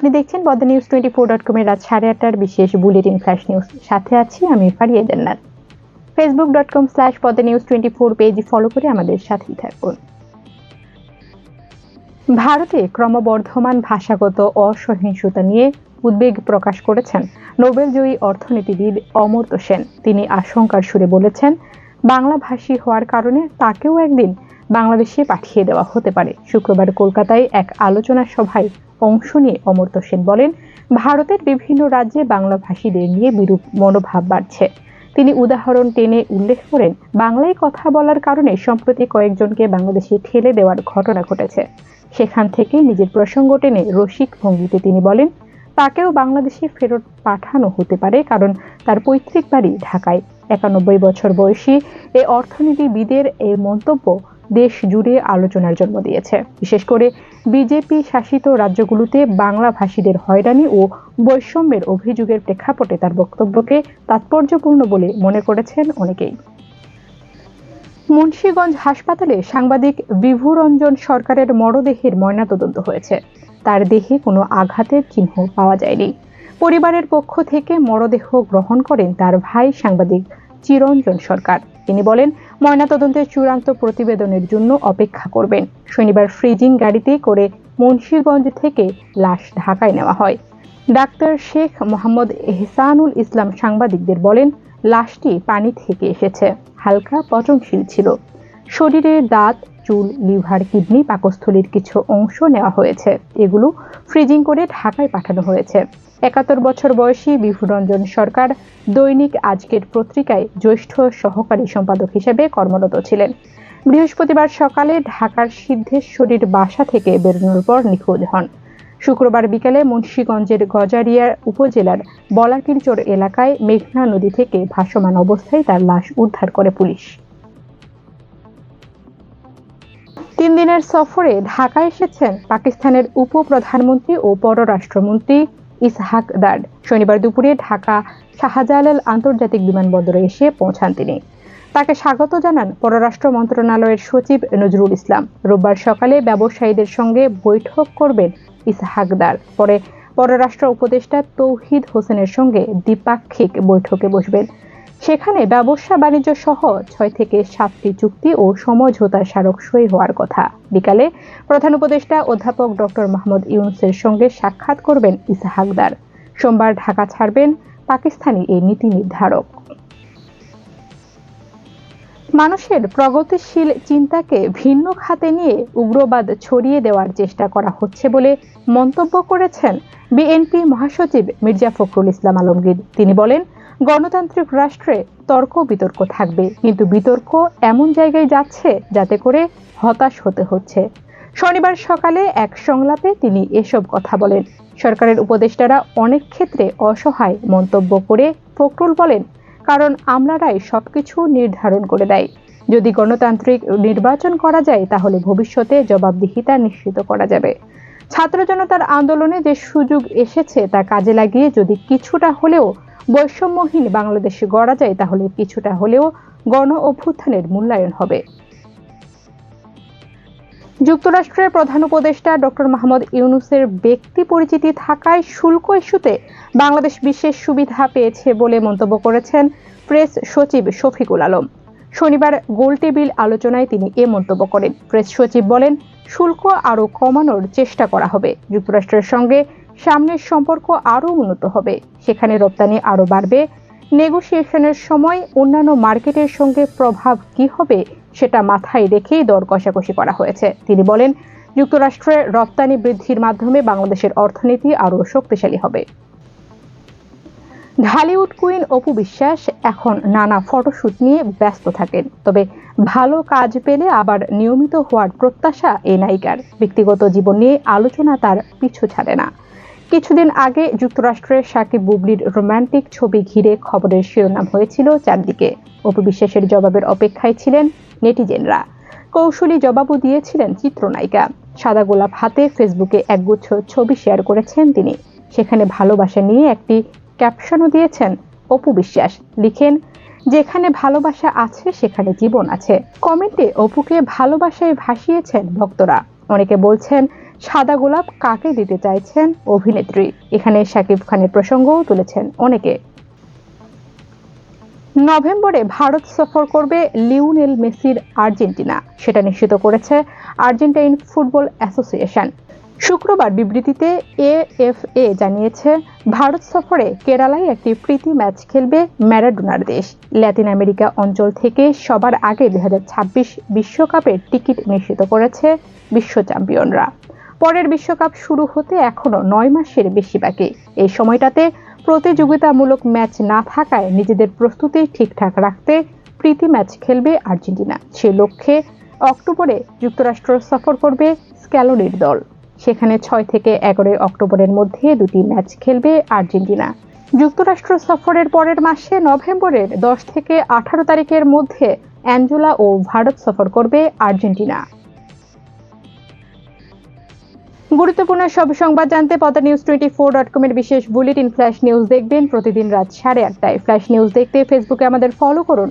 আপনি দেখছেন বদ্র নিউজ টোয়েন্টি ফোর ডট কমের রাত সাড়ে আটটার বিশেষ বুলেটিন ফ্ল্যাশ নিউজ। সাথে আছি আমি Faria Jannat. Facebook dot com slash Padma news twenty four page follow করে আমাদের সাথেই থাকুন। ভারতে ক্রমবর্ধমান ভাষাগত অসহিংসতা নিয়ে উদ্বেগ প্রকাশ করেছেন নোবেলজয়ী অর্থনীতিবিদ অমর্ত্য সেন। তিনি আশঙ্কার সুরে বলেছেন, বাংলাভাষী হওয়ার কারণে তাকেও একদিন বাংলাদেশে পাঠিয়ে দেওয়া হতে পারে। শুক্রবার কলকাতায় এক আলোচনা সভায় অংশ নিয়ে অমর্ত্য সেন বলেন, ভারতের বিভিন্ন রাজ্যে বাংলাভাষীদের নিয়ে বিরূপ মনোভাব বাড়ছে। তিনি উদাহরণ টেনে উল্লেখ করেন, বাংলায় কথা বলার কারণে সম্প্রতি কয়েকজনকে বাংলাদেশে ঠেলে দেওয়ার ঘটনা ঘটেছে। সেখান থেকে নিজের প্রসঙ্গ টেনে রসিক ভঙ্গিতে তিনি বলেন, তাকেও বাংলাদেশে ফেরত পাঠানো হতে পারে কারণ তার পৈতৃক বাড়ি ঢাকায়। একানব্বই বছর বয়সী এ অর্থনীতিবিদের এই মন্তব্য দেশ জুড়ে আলোচনার জন্ম দিয়েছে। বিশেষ করে বিজেপি শাসিত রাজ্যগুলোতে বাংলা ভাষীদের হয়রানি ও বৈষম্যের অভিযোগের প্রেক্ষাপটে তার বক্তব্যকে তাৎপর্যপূর্ণ বলে মনে করেছেন অনেকেই। মুন্সীগঞ্জ হাসপাতালে সাংবাদিক বিভুরঞ্জন সরকারের মরদেহের ময়নাতদন্ত হয়েছে। তার দেহে কোনো আঘাতের চিহ্ন পাওয়া যায়নি। পরিবারের পক্ষ থেকে মরদেহ গ্রহণ করেন তার ভাই সাংবাদিক চিরঞ্জন সরকার। তিনি বলেন, ময়নাতদন্তের চূড়ান্ত প্রতিবেদনের জন্য অপেক্ষা করবেন। শনিবার ফ্রিজিং গাড়িতে করে মুন্সীগঞ্জ থেকে লাশ ঢাকায় নেওয়া হয়। ডাক্তার শেখ মোহাম্মদ এহসানুল ইসলাম সাংবাদিকদের বলেন, লাশটি পানি থেকে এসেছে, হালকা পচনশীল ছিল। শরীরে দাঁত, চুল, লিভার, কিডনি, পাকস্থলীর কিছু অংশ নেওয়া হয়েছে। এগুলো ফ্রিজিং করে ঢাকায় পাঠানো হয়েছে। একাত্তর বছর বয়সী বিভুরঞ্জন সরকার দৈনিক আজকের পত্রিকায় জ্যেষ্ঠ সহকারী সম্পাদক হিসেবে কর্মরত ছিলেন। বৃহস্পতিবার সকালে ঢাকার সিদ্ধেশ্বরীর বাসা থেকে বেরোনোর পর নিখোঁজ হন। শুক্রবার বিকেলে মুন্সীগঞ্জের গজারিয়া উপজেলার বলাকিরচর এলাকায় মেঘনা নদী থেকে ভাসমান অবস্থায় তার লাশ উদ্ধার করে পুলিশ। তিন দিনের সফরে ঢাকা এসেছেন পাকিস্তানের উপপ্রধানমন্ত্রী ও পররাষ্ট্রমন্ত্রী ইসহাক দার। শনিবার দুপুরে ঢাকা শাহজালাল আন্তর্জাতিক বিমানবন্দরে এসে পৌঁছান তিনি। তাকে স্বাগত জানান পররাষ্ট্র মন্ত্রণালয়ের সচিব নজরুল ইসলাম। রোববার সকালে ব্যবসায়ীদের সঙ্গে বৈঠক করবেন ইসহাকদার পরে পররাষ্ট্র উপদেষ্টা তৌহিদ হোসেনের সঙ্গে দ্বিপাক্ষিক বৈঠকে বসবেন। সেখানে ব্যবসা বাণিজ্য সহ ছয় থেকে সাতটি চুক্তি ও সমঝোতা স্মারক সই হওয়ার কথা। বিকালে প্রধান উপদেষ্টা অধ্যাপক ডক্টর মাহমুদ ইউনুসের সঙ্গে সাক্ষাৎ করবেন ইসাহাকদার সোমবার ঢাকা ছাড়বেন পাকিস্তানি এই নীতি নির্ধারক। মানুষের প্রগতিশীল চিন্তাকে ভিন্ন খাতে নিয়ে উগ্রবাদ ছড়িয়ে দেওয়ার চেষ্টা করা হচ্ছে বলে মন্তব্য করেছেন বিএনপি মহাসচিব মির্জা ফখরুল ইসলাম আলমগীর। তিনি বলেন গণতান্ত্রিক রাষ্ট্রে তর্ক বিতর্ক থাকবে। কিন্তু বিতর্ক এমন জায়গায় যাচ্ছে যাতে করে হতাশ হতে হচ্ছে। শনিবার সকালে এক সংলাপে তিনি এসব কথা বলেন। সরকারের উপদেষ্টারা অনেক ক্ষেত্রে অসহায় মন্তব্য করে ফখরুল বলেন, কারণ আমলারাই সবকিছু নির্ধারণ করে দেয়। যদি গণতান্ত্রিক নির্বাচন করা যায়, তাহলে ভবিষ্যতে জবাবদিহিতা নিশ্চিত করা যাবে। ছাত্র জনতার আন্দোলনে যে সুযোগ এসেছে তা কাজে লাগিয়ে যদি কিছুটা হলেও বৈষম্যহীন বাংলাদেশে গড়া যায়, তাহলে কিছুটা হলেও গণ অভ্যুত্থানের মূল্যায়ন হবে। যুক্তরাষ্ট্রের প্রধান উপদেষ্টা ডক্টর মাহমুদ ইউনুসের ব্যক্তি পরিচিতি থাকায় শুল্ক ইস্যুতে বাংলাদেশ বিশেষ সুবিধা পেয়েছে বলে মন্তব্য করেছেন প্রেস সচিব শফিকুল আলম। শনিবার গোলটেবিল আলোচনায় তিনি এ মন্তব্য করেন। প্রেস সচিব বলেন শুল্ক আরও কমানোর চেষ্টা করা হবে। যুক্তরাষ্ট্রের সঙ্গে সামনের সম্পর্ক আরও উন্নত হবে। সেখানে রপ্তানি আরও বাড়বে। নেগোসিয়েশনের সময় অন্যান্য মার্কেটের সঙ্গে প্রভাব কি হবে সেটা মাথায় রেখেই দর কষাকষি করা হয়েছে। তিনি বলেন যুক্তরাষ্ট্রের রপ্তানি বৃদ্ধির মাধ্যমে বাংলাদেশের অর্থনীতি আরও শক্তিশালী হবে। ঢালিউড কুইন অপু বিশ্বাস এখন নানা ফটোশুট নিয়ে ব্যস্ত থাকেন। তবে ভালো কাজ পেলে আবার নিয়মিত হওয়ার প্রত্যাশা এই নায়িকার। ব্যক্তিগত জীবন নিয়ে আলোচনা তার পিছু ছাড়ে না। কিছুদিন আগে যুক্তরাষ্ট্রের সাকিব বুবলির রোম্যান্টিক ছবি ঘিরে খবরের শিরোনাম হয়েছিল চারদিকে। অপবিশ্বাসের জবাবের অপেক্ষায় ছিলেন নেটিজেনরা। কৌশলী জবাবও দিয়েছিলেন চিত্রনায়িকা। সাদা গোলাপ হাতে ফেসবুকে একগুচ্ছ ছবি শেয়ার করেছেন তিনি। সেখানে ভালোবাসা নিয়ে একটি ক্যাপশনও দিয়েছেন অপু বিশ্বাস। লিখেন যেখানে ভালোবাসা আছে, সেখানে জীবন আছে। কমেন্টে অপুকে ভালোবাসায় ভাসিয়েছেন ভক্তরা। অনেকে বলছেন, সাদা গোলাপ কাকে দিতে চাইছেন অভিনেত্রী? এখানে শাকিব খানের প্রসঙ্গও তুলেছেন অনেকে। নভেম্বরে ভারত সফর করবে লিওনেল মেসির আর্জেন্টিনা। সেটা নিশ্চিত করেছে আর্জেন্টাইন ফুটবল অ্যাসোসিয়েশন। শুক্রবার বিবৃতিতে এএফএ জানিয়েছে, ভারত সফরে কেরালায় একটি প্রীতি ম্যাচ খেলবে ম্যারাডোনার দেশ। ল্যাতিন আমেরিকা অঞ্চল থেকে সবার আগে দুই বিশ্বকাপের টিকিট নিশ্চিত করেছে বিশ্ব চ্যাম্পিয়নরা। পরের বিশ্বকাপ শুরু হতে এখনও নয় মাসের বেশি বাকি। এই সময়টাতে প্রতিযোগিতামূলক ম্যাচ না থাকায় নিজেদের প্রস্তুতি ঠিকঠাক রাখতে প্রীতি ম্যাচ খেলবে আর্জেন্টিনা। সে লক্ষ্যে অক্টোবরে যুক্তরাষ্ট্র সফর করবে স্ক্যালোনির দল। সেখানে ছয় থেকে এগারোই অক্টোবরের মধ্যে দুটি ম্যাচ খেলবে আর্জেন্টিনা। যুক্তরাষ্ট্র সফরের পরের মাসে নভেম্বরের দশ থেকে আঠারো তারিখের মধ্যে অ্যাঞ্জোলা ও ভারত সফর করবে আর্জেন্টিনা। গুরুত্বপূর্ণ সব সংবাদ জানতে পদা নিউজ টোয়েন্টি ফোর ডট কমের বিশেষ বুলেটিন, ফ্ল্যাশ নিউজ দেখবেন প্রতিদিন রাত সাড়ে আটটায়। ফ্ল্যাশ নিউজ দেখতে ফেসবুকে আমাদের ফলো করুন।